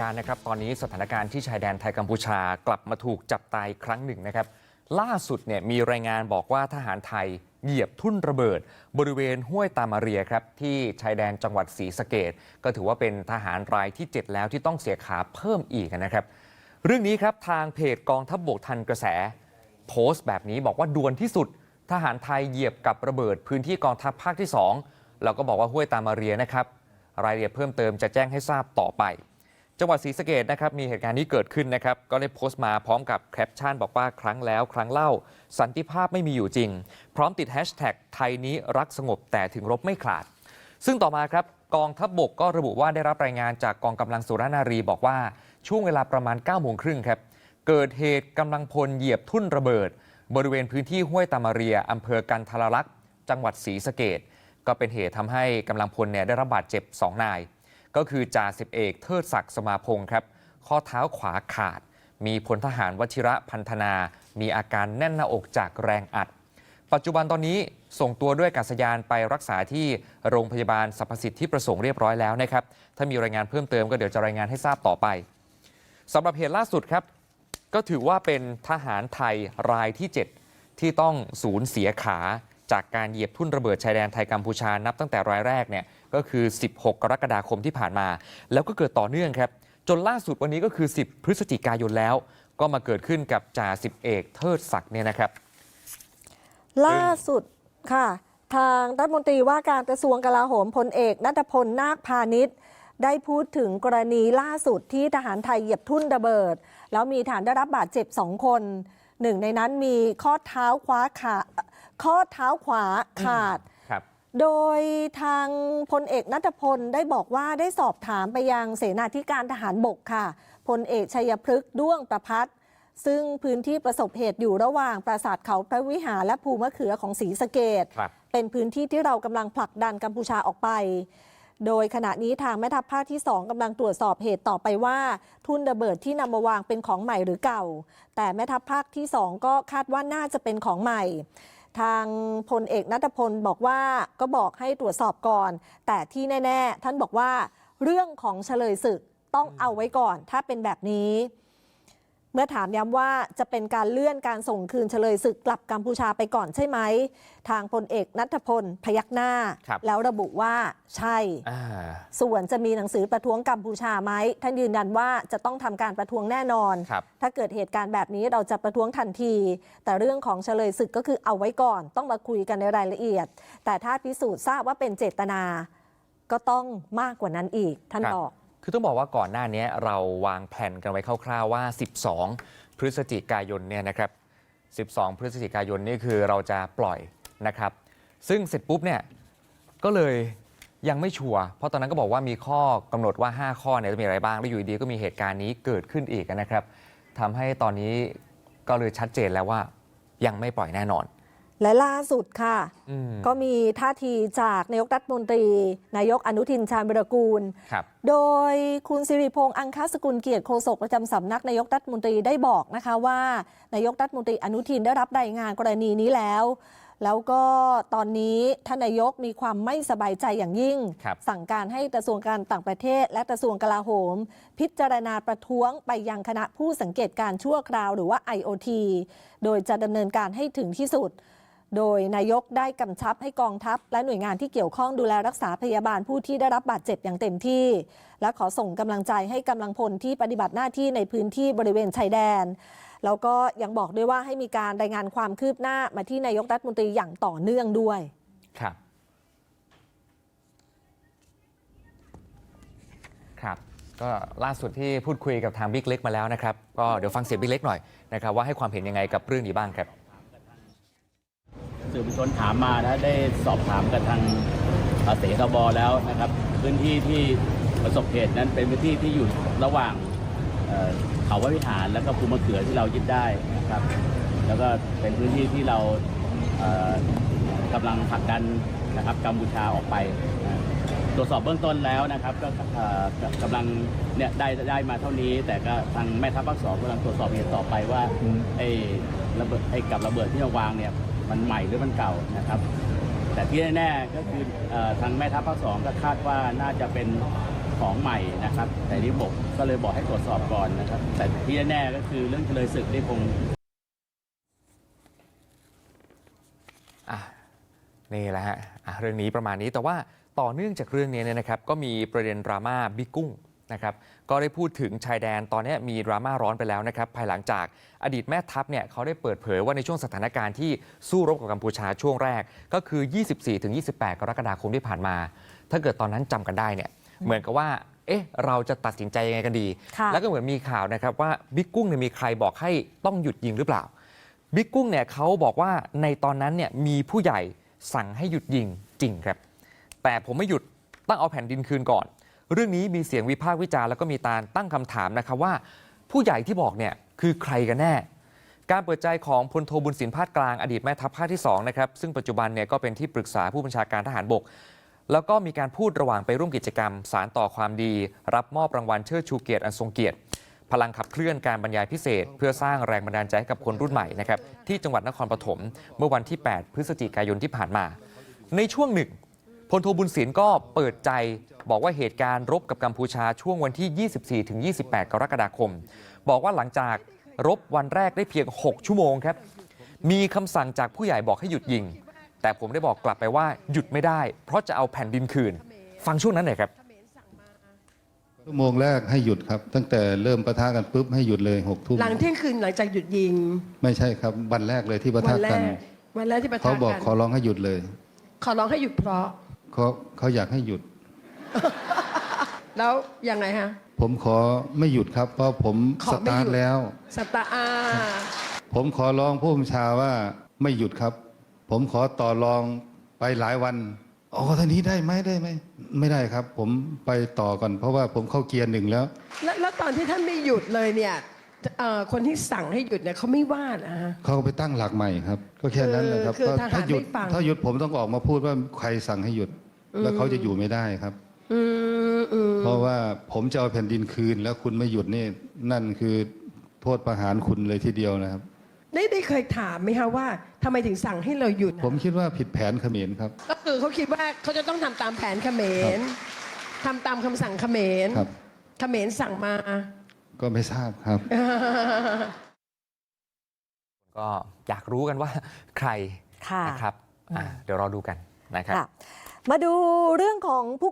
การนะครับตอนนี้สถานการณ์ที่ชายแดนไทยกัมพูชากลับมาถูกจับตายครั้งหนึ่งนะครับ ล่าสุดเนี่ยมีรายงานบอกว่าทหารไทยเหยียบทุ่นระเบิด บริเวณห้วยตามาเรียครับที่ชายแดนจังหวัดศรีสะเกดก็ถือว่าเป็นทหารรายที่ 7 แล้วที่ต้องเสียขาเพิ่มอีกนะครับ เรื่องนี้ครับทางเพจกองทัพบบกทันกระแส โพสต์แบบนี้บอกว่าด่วนที่สุด ทหารไทยเหยียบกับระเบิด พื้นที่กองทัพภาคที่2แล้วก็บอกว่าห้วยตามาเรียนะครับรายละเอียดเพิ่มเติมจะแจ้งให้ทราบต่อไป จังหวัดศรีสะเกดนะครับมีเหตุการณ์นี้เกิดขึ้นนะครับก็ได้โพสต์มาพร้อมกับแคปชั่นบอกว่าครั้งแล้วครั้งเล่า สันติภาพไม่มีอยู่จริง พร้อมติดแฮชแท็กไทยนี้รักสงบแต่ถึงรบไม่ขาด ซึ่งต่อมาครับกองทัพบบกก็ระบุว่าได้รับรายงานจากกองกำลังสุรนารีบอกว่าช่วงเวลาประมาณ9ก้าโมงครึ่งครับเกิดเหตุกำลังพลเหยียบทุ่นระเบิด บริเวณพื้นที่ห้วยตามาเรียอำเภอกันทรลักษ์จังหวัดศรีสะเกดก็เป็นเหตุทำให้กำลังพลเนี่ยได้รับบาดเจ็บ2นาย ก็คือจ่าสิบเอกเทิดศักดิ์สมาพงศ์ครับ ข้อเท้าขวาขาด มีพลทหารวชิระพันธนา มีอาการแน่นหน้าอกจากแรงอัด ปัจจุบันตอนนี้ส่งตัวด้วยกาศยานไปรักษาที่โรงพยาบาลสรรพสิทธิประสงค์เรียบร้อยแล้วนะครับ ถ้ามีรายงานเพิ่มเติมก็เดี๋ยวจะรายงานให้ทราบต่อไปสำหรับเหตุล่าสุดครับ ก็ถือว่าเป็นทหารไทยรายที่ 7 ที่ต้องสูญเสียขาจากการเหยียบทุ่นระเบิดชายแดนไทยกัมพูชานับตั้งแต่รายแรกเนี่ย ก็คือ 16 กรกฎาคมที่ผ่านมา แล้วก็เกิดต่อเนื่องครับจนล่าสุดวันนี้ก็คือ 10 พฤศจิกายนแล้ว ก็มาเกิดขึ้นกับจ่าสิบเอกเทิดศักดิ์เนี่ยนะครับ ล่าสุดค่ะ ทางรัฐมนตรีว่าการกระทรวงกลาโหมพลเอกนัทพลนาคพาณิชย์ได้พูดถึงกรณีล่าสุดที่ทหารไทยเหยียบทุ่นระเบิด แล้วมีฐานได้รับบาดเจ็บสองคน หนึ่งในนั้นมีข้อเท้าขวาขาข้อเท้าขวาขาด โดยทางพลเอกนัทพลได้บอกว่าได้สอบถามไปยังเสนาธิการทหารบกค่ะพลเอกชัยพฤกษ์ด้วงประพัฒน์ซึ่งพื้นที่ประสบเหตุอยู่ระหว่างปราสาทเขาพระวิหารและภูมะเขือของศรีสะเกดครับเป็นพื้นที่ที่เรากำลังผลักดันกัมพูชาออกไป โดยขณะนี้ทางแม่ทัพภาคที่ 2กำลังตรวจสอบเหตุต่อไปว่า ทุนระเบิดที่นำมาวางเป็นของใหม่หรือเก่า แต่แม่ทัพภาคที่ 2 ก็คาดว่าน่าจะเป็นของใหม่ ทางพลเอกนัทพลบอกว่าก็บอกให้ตรวจสอบก่อน แต่ที่แน่ ๆ ท่านบอกว่าเรื่องของเฉลยศึกต้องเอาไว้ก่อนถ้าเป็นแบบนี้ เมื่อถามย้ำว่าจะเป็นการเลื่อนการส่งคืนเฉลยศึกกลับกัมพูชาไปก่อนใช่ไหม ทางพลเอกนัทพลพยักหน้า ครับ แล้วระบุว่าใช่ อ่า ส่วนจะมีหนังสือประท้วงกัมพูชาไหมท่านยืนยันว่าจะต้องทำการประท้วงแน่นอน ครับ ถ้าเกิดเหตุการณ์แบบนี้เราจะประท้วงทันที แต่เรื่องของเฉลยศึกก็คือเอาไว้ก่อน ต้องมาคุยกันในรายละเอียด แต่ถ้าพิสูจน์ทราบว่าเป็นเจตนา ก็ต้องมากกว่านั้นอีกท่านครับ บอก คือต้องบอกว่าก่อนหน้านี้เราวางแผนกันไว้คร่าวๆว่า 12 พฤศจิกายนเนี่ยนะครับ 12 พฤศจิกายนนี่คือเราจะปล่อยนะครับ ซึ่งเสร็จปุ๊บเนี่ยก็เลยยังไม่ชัวร์เพราะตอนนั้นก็บอกว่ามีข้อกำหนดว่า 5 ข้อเนี่ยจะมีอะไรบ้าง แล้วอยู่ดีๆก็มีเหตุการณ์นี้เกิดขึ้นอีกนะครับทำให้ตอนนี้ก็เลยชัดเจนแล้วว่ายังไม่ปล่อยแน่นอน และล่าสุดค่ะอืมก็มีท่าทีจากนายกรัฐมนตรี นายกอนุทินชาญวิรกูลครับโดยคุณสิริพงษ์อังคสกุลเกียรติโฆษกประจำสำนักนายกรัฐมนตรีได้บอกนะคะว่า นายกรัฐมนตรีอนุทินได้รับรายงานกรณีนี้แล้ว แล้วก็ตอนนี้ท่านนายกมีความไม่สบายใจอย่างยิ่งครับสั่งการให้กระทรวงการต่างประเทศ และกระทรวงกลาโหม พิจารณาประท้วงไปยังคณะผู้สังเกตการณ์ชั่วคราวหรือว่า IOT โดยจะดำเนินการให้ถึงที่สุด โดยนายกได้กำชับให้กองทัพ และหน่วยงานที่เกี่ยวข้องดูแลรักษาพยาบาลผู้ที่ได้รับบาดเจ็บอย่างเต็มที่ และขอส่งกำลังใจให้กำลังพลที่ปฏิบัติหน้าที่ในพื้นที่บริเวณชายแดน แล้วก็ยังบอกด้วยว่าให้มีการรายงานความคืบหน้ามาที่นายกรัฐมนตรีอย่างต่อเนื่องด้วยครับครับก็ล่าสุดที่พูดคุยกับทางบิ๊กเล็กมาแล้วนะครับ ก็เดี๋ยวฟังเสียงบิ๊กเล็กหน่อยนะครับว่าให้ความเห็นยังไงกับเรื่องนี้บ้างครับ สื่อมวลชนถามมานะได้สอบถามกับทางเอ่อเสทบแล้วนะครับ พื้นที่ที่ประสบเหตุนั้นเป็นพื้นที่ที่อยู่ระหว่างเอ่อเขาวัดวิหารและก็ภูมะเขือที่เรายึดได้นะครับ แล้วก็เป็นพื้นที่ที่เราเอ่อกำลังผลักดันนะครับกัมพูชาออกไปนะตรวจสอบเบื้องต้นแล้วนะครับ ก็เอ่อกำลังเนี่ยได้ได้มาเท่านี้ แต่ก็ทางแม่ทัพภาคสองกำลังตรวจสอบเหตุต่อไปว่าไอ้ระเบิดไอ้กับระเบิดที่เราวางเนี่ย มันใหม่หรือมันเก่านะครับ แต่ที่แน่ๆก็คืออทางแม่ทัพภาคสองก็คาดว่าน่าจะเป็นของใหม่นะครับ แต่นี่บอกก็เลยบอกให้ตรวจสอบก่อนนะครับ แต่ที่แน่ๆก็คือเรื่องเฉลยศึกนี่คงอะนี่แหละฮะเรื่องนี้ประมาณนี้แต่ว่าต่อเนื่องจากเรื่องนี้เนี่ยนะครับ ก็มีประเด็นดราม่าบิ๊กกุ้ง นะครับก็ได้พูดถึงชายแดนตอนนี้มีดราม่าร้อนไปแล้วนะครับภายหลังจากอดีตแม่ทัพเนี่ยเขาได้เปิดเผยว่าในช่วงสถานการณ์ที่สู้รบกับกัมพูชาช่วงแรก ก็คือ 24-28 กรกฎาคมที่ผ่านมา ถ้าเกิดตอนนั้นจำกันได้เนี่ยเหมือนกับว่าเอ๊ะเราจะตัดสินใจยังไงกันดีค่ะแล้วก็เหมือนมีข่าวนะครับว่าบิ๊กกุ้งเนี่ยมีใครบอกให้ต้องหยุดยิงหรือเปล่าบิ๊กกุ้งเนี่ยเขาบอกว่าในตอนนั้นเนี่ยมีผู้ใหญ่สั่งให้หยุดยิงจริงครับ แต่ผมไม่หยุดต้องเอาแผ่นดินคืนก่อน เรื่องนี้มีเสียงวิพากษ์วิจารณ์แล้วก็มีการตั้งคำถามนะครับว่า ผู้ใหญ่ที่บอกเนี่ยคือใครกันแน่ การเปิดใจของพลโทบุญสินพาดกลางอดีตแม่ทัพภาคที่2นะครับซึ่งปัจจุบันเนี่ยก็เป็นที่ปรึกษาผู้บัญชาการทหารบก แล้วก็มีการพูดระหว่างไปร่วมกิจกรรม สารต่อความดี รับมอบรางวัลเชิดชูเกียรติอันทรงเกียรติพลังขับเคลื่อนการบรรยายพิเศษ เพื่อสร้างแรงบันดาลใจให้กับคนรุ่นใหม่นะครับที่จังหวัดนครปฐมเมื่อวันที่ 8 พฤศจิกายนที่ผ่านมา ในช่วงหนึ่ง พลโทบุญศิลป์ก็เปิดใจบอกว่าเหตุการณ์รบกับกัมพูชาช่วงวันที่ 24-28 กรกฎาคม บอกว่าหลังจากรบวันแรกได้เพียง 6 ชั่วโมงครับ มีคำสั่งจากผู้ใหญ่บอกให้หยุดยิง แต่ผมได้บอกกลับไปว่าหยุดไม่ได้ เพราะจะเอาแผ่นดินคืน ฟังช่วงนั้นหน่อยครับชั่วโมงแรกให้หยุดครับ ตั้งแต่เริ่มปะทะกันปุ๊บให้หยุดเลยหกทุ่มหลังเที่ยงคืนหลังจากหยุดยิง ไม่ใช่ครับวันแรกเลยที่ปะวัทะนแรกันกวันแรกที่ประทะเขาบอกกันขอร้องให้หยุดเลย ขอร้องให้หยุดเพราะ เขาเขาอยากให้หยุด แล้วยังไงฮะ ผมขอไม่หยุดครับ เพราะผมขอสไม่ตาหร์ยุทดแล้ว สตาร์อาผมขอร้องผู้บัญชาว่าไม่หยุดครับ ผมขอต่อรองไปหลายวันอ๋อท่านี้ได้ไหมได้ไหมไม่ได้ครับ ผมไปต่อก่อน เพราะว่าผมเข้าเกียร์หนึ่งแล้ว แล้วแล้วตอนที่ท่านไม่หยุดเลยเนี่ย เอ่อคนที่สั่งให้หยุดเนี่ยเขาไม่ว่านะฮะ เขาก็ไปตั้งหลักใหม่ครับ ก็แค่นั้นเลยครับคือก็ทหารถ้าหยุดไม่ฟัง ถ้าหยุดผมต้องออกมาพูดว่าใครสั่งให้หยุด แล้วเขาจะอยู่ไม่ได้ครับ อืมอืมเพราะว่าผมจะเอาแผ่นดินคืน แล้วคุณไม่หยุดนี่นั่นคือโทษประหารคุณเลยทีเดียวนะครับ ได้ได้เคยถามไหมคะว่าทำไมถึงสั่งให้เราหยุดอะผมคิดว่าผิดแผนเขมรครับ ก็คือเขาคิดว่าเขาจะต้องทำตามแผนเขมรทำตามคำสั่งเขมรครับ เขมรสั่งมา ก็ไม่ทราบครับ ก็อยากรู้กันว่าใครค่ะนะครับอะเดี๋ยวรอดูกันนะครับ ค่ะ มาดูเรื่องของผู้